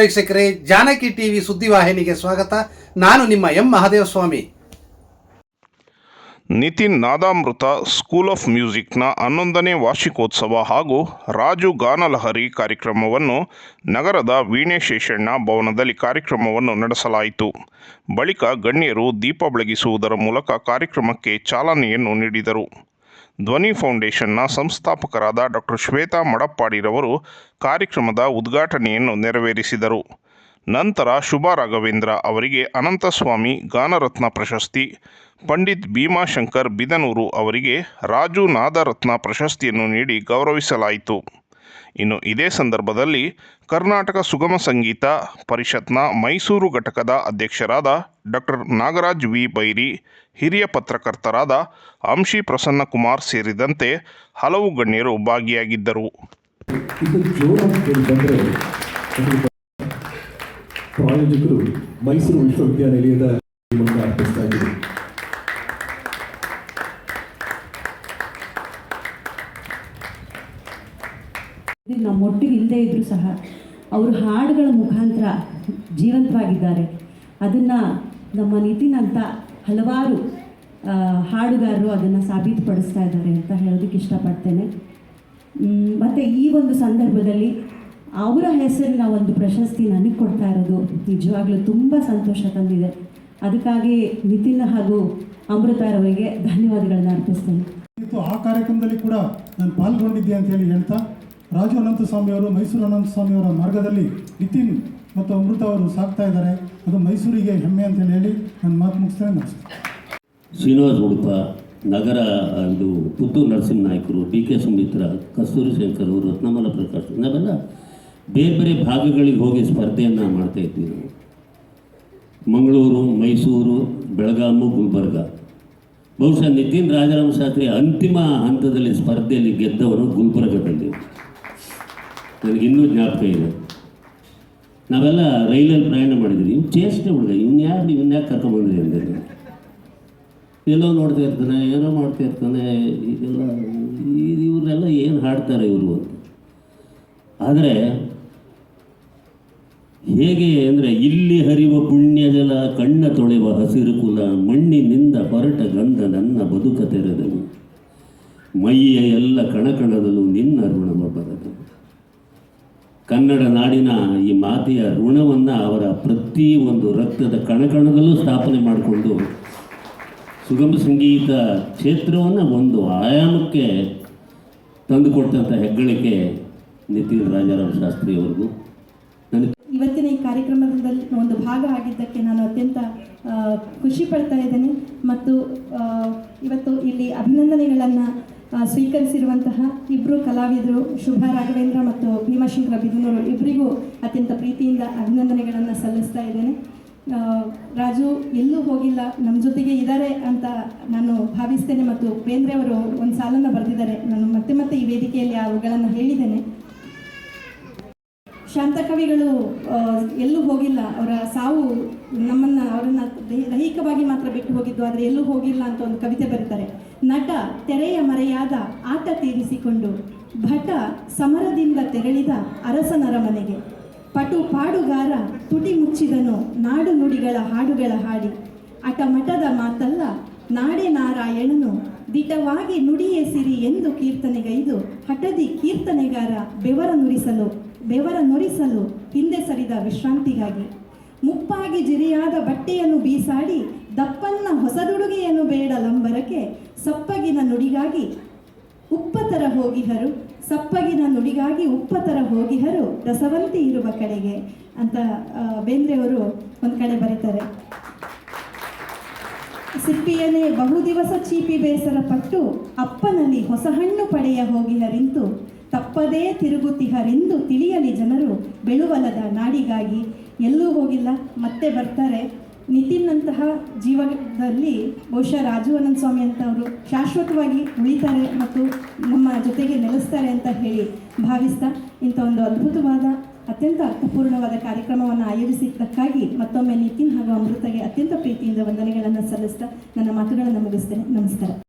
ವೀಕ್ಷಕರೇ, ಜಾನಕಿ ಟಿವಿ ಸುದ್ದಿವಾಹಿನಿಗೆ ಸ್ವಾಗತ. ನಾನು ನಿಮ್ಮ M Mahadevaswamy. Nithin Nadamrutha school of ಮ್ಯೂಸಿಕ್ನ ಹನ್ನೊಂದನೇ ವಾರ್ಷಿಕೋತ್ಸವ ಹಾಗೂ ರಾಜು ಗಾನಲಹರಿ ಕಾರ್ಯಕ್ರಮವನ್ನು ನಗರದ ವೀಣೆ ಶೇಷಣ್ಣ ಭವನದಲ್ಲಿ ಕಾರ್ಯಕ್ರಮವನ್ನು ನಡೆಸಲಾಯಿತು. ಬಳಿಕ ಗಣ್ಯರು ದೀಪ ಬೆಳಗಿಸುವುದರ ಮೂಲಕ ಕಾರ್ಯಕ್ರಮಕ್ಕೆ ಚಾಲನೆಯನ್ನು ನೀಡಿದರು. ಧ್ವನಿ ಫೌಂಡೇಶನ್ನ ಸಂಸ್ಥಾಪಕರಾದ ಡಾಕ್ಟರ್ ಶ್ವೇತಾ ಮಡಪ್ಪಾಡಿರವರು ಕಾರ್ಯಕ್ರಮದ ಉದ್ಘಾಟನೆಯನ್ನು ನೆರವೇರಿಸಿದರು. ನಂತರ ಶುಭಾ ರಾಘವೇಂದ್ರ ಅವರಿಗೆ ಅನಂತಸ್ವಾಮಿ ಗಾನರತ್ನ ಪ್ರಶಸ್ತಿ, ಪಂಡಿತ್ ಭೀಮಾಶಂಕರ್ ಬಿದನೂರು ಅವರಿಗೆ ರಾಜು ನಾದರತ್ನ ಪ್ರಶಸ್ತಿಯನ್ನು ನೀಡಿ ಗೌರವಿಸಲಾಯಿತು. ಇನ್ನು ಇದೇ ಸಂದರ್ಭದಲ್ಲಿ ಕರ್ನಾಟಕ ಸುಗಮ ಸಂಗೀತ ಪರಿಷತ್ನ ಮೈಸೂರು ಘಟಕದ ಅಧ್ಯಕ್ಷರಾದ ಡಾಕ್ಟರ್ ನಾಗರಾಜ್ ವಿ. ಬೈರಿ, ಹಿರಿಯ ಪತ್ರಕರ್ತರಾದ ಅಂಶಿ ಪ್ರಸನ್ನಕುಮಾರ್ ಸೇರಿದಂತೆ ಹಲವು ಗಣ್ಯರು ಭಾಗಿಯಾಗಿದ್ದರು. ಪ್ರಾಯೋಜಕರು ಮೈಸೂರು ವಿಶ್ವವಿದ್ಯಾನಿಲಯದ ನಮ್ಮೊಟ್ಟಿಗೆ ಇಲ್ಲದೇ ಇದ್ದರೂ ಸಹ ಅವರು ಹಾಡುಗಳ ಮುಖಾಂತರ ಜೀವಂತವಾಗಿದ್ದಾರೆ. ಅದನ್ನು ನಮ್ಮ ನಿತಿನ್ ಅಂತ ಹಲವಾರು ಹಾಡುಗಾರರು ಅದನ್ನು ಸಾಬೀತುಪಡಿಸ್ತಾ ಇದ್ದಾರೆ ಅಂತ ಹೇಳೋದಕ್ಕೆ ಇಷ್ಟಪಡ್ತೇನೆ. ಮತ್ತು ಈ ಒಂದು ಸಂದರ್ಭದಲ್ಲಿ ಅವರ ಹೆಸರಿನ ಒಂದು ಪ್ರಶಸ್ತಿ ನನಗೆ ಕೊಡ್ತಾ ಇರೋದು ನಿಜವಾಗ್ಲೂ ತುಂಬ ಸಂತೋಷ ತಂದಿದೆ. ಅದಕ್ಕಾಗಿ ನಿತಿನ್ ಹಾಗೂ ಅಮೃತಾರವರಿಗೆ ಧನ್ಯವಾದಗಳನ್ನು ಅರ್ಪಿಸ್ತೇನೆ. ಆ ಕಾರ್ಯಕ್ರಮದಲ್ಲಿ ಕೂಡ ನಾನು ಪಾಲ್ಗೊಂಡಿದ್ದೆ ಅಂತ ಹೇಳಿ ಹೇಳ್ತಾ ರಾಜು ಅನಂತಸ್ವಾಮಿ ಅವರು ಮೈಸೂರು ಅನಂತಸ್ವಾಮಿ ಅವರ ಮಾರ್ಗದಲ್ಲಿ ನಿತಿನ್ ಮತ್ತು ಅಮೃತ ಅವರು ಸಾಕ್ತಾ ಇದ್ದಾರೆ. ಅದು ಮೈಸೂರಿಗೆ ಹೆಮ್ಮೆ ಅಂತ ಹೇಳಿ ನನ್ನ ಮಾತು ಮುಗಿಸ್ತೇನೆ. ನಮಸ್ತೆ ಶ್ರೀನಿವಾಸ ಉಡುಪ ನಗರ ಇದು ಪುತ್ತೂರು ನರಸಿಂಹ ನಾಯಕರು ಪಿ ಕೆ ಸುಮಿತ್ರ, ಕಸ್ತೂರಿ ಶಂಕರ್ ಅವರು, ರತ್ನಮಲ ಪ್ರಕಾಶ್ ನಾವೆಲ್ಲ ಬೇರೆ ಬೇರೆ ಭಾಗಗಳಿಗೆ ಹೋಗಿ ಸ್ಪರ್ಧೆಯನ್ನು ಮಾಡ್ತಾ ಇದ್ವಿ ಮಂಗಳೂರು, ಮೈಸೂರು, ಬೆಳಗಾಮು, ಗುಲ್ಬರ್ಗ. ಬಹುಶಃ ನಿತಿನ್ ರಾಜರಾಮ ಶಾಸ್ತ್ರಿ ಅಂತಿಮ ಹಂತದಲ್ಲಿ ಸ್ಪರ್ಧೆಯಲ್ಲಿ ಗೆದ್ದವರು ಗುಲ್ಬರ್ಗದಲ್ಲಿ. ನನಗಿನ್ನೂ ಜ್ಞಾಪಕ ಇದೆ. ನಾವೆಲ್ಲ ರೈಲಲ್ಲಿ ಪ್ರಯಾಣ ಮಾಡಿದ್ವಿ ಇವ್ನು ಚೇಷ್ಟೆ ಹುಡುಗ ಇವ್ನು ಯಾರು ಇವ್ನ ಯಾಕೆ ಕರ್ಕೊಂಬಂದ್ರಿ ಅಂದರೆ ಎಲ್ಲೋ ನೋಡ್ತಾ ಇರ್ತಾನೆ, ಏನೋ ಮಾಡ್ತಾ ಇರ್ತಾನೆ ಇದೆಲ್ಲ ಇವ್ರನ್ನೆಲ್ಲ ಏನು ಹಾಡ್ತಾರೆ ಇವರು ಅಂತ. ಆದರೆ ಹೇಗೆ ಅಂದರೆ, ಇಲ್ಲಿ ಹರಿವ ಪುಣ್ಯಜಲ ಕಣ್ಣ ತೊಳೆವ ಹಸಿರು ಕುಲ, ಮಣ್ಣಿನಿಂದ ಹೊರಟ ಗಂಧ ನನ್ನ ಬದುಕ ತೆರೆದನು. ಮೈಯ ಎಲ್ಲ ಕಣಕಣದಲ್ಲೂ ನಿನ್ನ ಬರದು ಕನ್ನಡ ನಾಡಿನ ಈ ಮಾತೆಯ ಋಣವನ್ನು ಅವರ ಪ್ರತಿ ಒಂದು ರಕ್ತದ ಕಣಕಣದಲ್ಲೂ ಸ್ಥಾಪನೆ ಮಾಡಿಕೊಂಡು ಸುಗಮ ಸಂಗೀತ ಕ್ಷೇತ್ರವನ್ನು ಒಂದು ಆಯಾಮಕ್ಕೆ ತಂದುಕೊಟ್ಟಂಥ ಹೆಗ್ಗಳಿಕೆ ನಿತಿನ್ ರಾಜಾರಾಮ್ ಶಾಸ್ತ್ರಿ ಅವರು ಇವತ್ತಿನ ಈ ಕಾರ್ಯಕ್ರಮದಲ್ಲಿ ಒಂದು ಭಾಗ ಆಗಿದ್ದಕ್ಕೆ ನಾನು ಅತ್ಯಂತ ಖುಷಿ ಪಡ್ತಾ ಇದ್ದೇನೆ. ಮತ್ತು ಇವತ್ತು ಇಲ್ಲಿ ಅಭಿನಂದನೆಗಳನ್ನು ಸ್ವೀಕರಿಸಿರುವಂತಹ ಇಬ್ಬರು ಕಲಾವಿದರು ಶುಭಾ ರಾಘವೇಂದ್ರ ಮತ್ತು ಭೀಮಶಂಕರ ಬಿದನೂರು ಇಬ್ಬರಿಗೂ ಅತ್ಯಂತ ಪ್ರೀತಿಯಿಂದ ಅಭಿನಂದನೆಗಳನ್ನು ಸಲ್ಲಿಸ್ತಾ ಇದ್ದೇನೆ. ರಾಜು ಎಲ್ಲೂ ಹೋಗಿಲ್ಲ ನಮ್ಮ ಜೊತೆಗೆ ಇದ್ದಾರೆ ಅಂತ ನಾನು ಭಾವಿಸ್ತೇನೆ ಮತ್ತು ಬೇಂದ್ರೆ ಅವರು ಒಂದು ಸಾಲನ್ನು ಬರೆದಿದ್ದಾರೆ. ನಾನು ಮತ್ತೆ ಮತ್ತೆ ಈ ವೇದಿಕೆಯಲ್ಲಿ ಅವುಗಳನ್ನು ಹೇಳಿದ್ದೇನೆ. ಶಾಂತಕವಿಗಳು ಕವಿಗಳು ಎಲ್ಲೂ ಹೋಗಿಲ್ಲ. ಅವರ ಸಾವು ನಮ್ಮನ್ನು, ಅವರನ್ನು ದೈಹಿಕವಾಗಿ ಮಾತ್ರ ಬಿಟ್ಟು ಹೋಗಿದ್ದು, ಆದರೆ ಎಲ್ಲೂ ಹೋಗಿಲ್ಲ ಅಂತ ಒಂದು ಕವಿತೆ ಬರೀತಾರೆ. ನಟ ತೆರೆಯ ಮರೆಯಾದ ಆಟ ತೀರಿಸಿಕೊಂಡು ಭಟ ಸಮರದಿಂದ ತೆರಳಿದ ಅರಸನರ ಮನೆಗೆ. ಪಟು ಪಾಡುಗಾರ ತುಟಿ ಮುಚ್ಚಿದನು ನಾಡು ನುಡಿಗಳ ಹಾಡುಗಳ ಹಾಡಿ. ಅಟಮಟದ ಮಾತಲ್ಲ, ನಾಡೆ ನಾರಾಯಣನು, ದಿಟವಾಗಿ ನುಡಿಯೇ ಸಿರಿ ಎಂದು ಕೀರ್ತನೆಗೈದು ಹಠದಿ ಕೀರ್ತನೆಗಾರ ಬೆವರ ನುರಿಸಲು ಬೆವರ ನುರಿಸಲು ಹಿಂದೆ ಸರಿದ ವಿಶ್ರಾಂತಿಗಾಗಿ. ಮುಪ್ಪಾಗಿ ಜಿರಿಯಾದ ಬಟ್ಟೆಯನ್ನು ಬೀಸಾಡಿ ದಪ್ಪನ್ನ ಹೊಸದುಡುಗೆಯನ್ನು ಬೇಡ ಲಂಬರಕ್ಕೆ ಸಪ್ಪಗಿನ ನುಡಿಗಾಗಿ ಉಪ್ಪತರ ಹೋಗಿಹರು, ಸಪ್ಪಗಿನ ನುಡಿಗಾಗಿ ಉಪ್ಪತರ ಹೋಗಿಹರು, ರಸವಂತಿ ಇರುವ ಕಡೆಗೆ ಅಂತ ಬೇಂದ್ರೆಯವರು ಒಂದು ಕಡೆ ಬರೀತಾರೆ. ಸಿಪ್ಪಿಯನೇ ಬಹು ದಿವಸ ಚೀಪಿ ಬೇಸರ ಪಟ್ಟು ಅಪ್ಪನಲ್ಲಿ ಹೊಸ ಹಣ್ಣು ಪಡೆಯ ಹೋಗಿಹರಿಂತು, ತಪ್ಪದೇ ತಿರುಗುತಿಹರೆಂದು ತಿಳಿಯಲಿ ಜನರು, ಬೆಳುವಲದ ನಾಡಿಗಾಗಿ ಎಲ್ಲೂ ಹೋಗಿಲ್ಲ, ಮತ್ತೆ ಬರ್ತಾರೆ. ನಿತಿನ್ನಂತಹ ಜೀವನದಲ್ಲಿ ಬಹುಶಃ ರಾಜು ಅನಂತ ಸ್ವಾಮಿ ಅಂತ ಅವರು ಶಾಶ್ವತವಾಗಿ ಉಳಿತಾರೆ ಮತ್ತು ನಮ್ಮ ಜೊತೆಗೆ ನೆಲೆಸ್ತಾರೆ ಅಂತ ಹೇಳಿ ಭಾವಿಸ್ತಾ ಇಂಥ ಒಂದು ಅದ್ಭುತವಾದ, ಅತ್ಯಂತ ಅರ್ಥಪೂರ್ಣವಾದ ಕಾರ್ಯಕ್ರಮವನ್ನು ಆಯೋಜಿಸಿದ್ದಕ್ಕಾಗಿ ಮತ್ತೊಮ್ಮೆ ನಿತಿನ್ ಹಾಗೂ ಅಮೃತಗೆ ಅತ್ಯಂತ ಪ್ರೀತಿಯಿಂದ ವಂದನೆಗಳನ್ನು ಸಲ್ಲಿಸ್ತಾ ನನ್ನ ಮಾತುಗಳನ್ನು ಮುಗಿಸ್ತೇನೆ. ನಮಸ್ಕಾರ.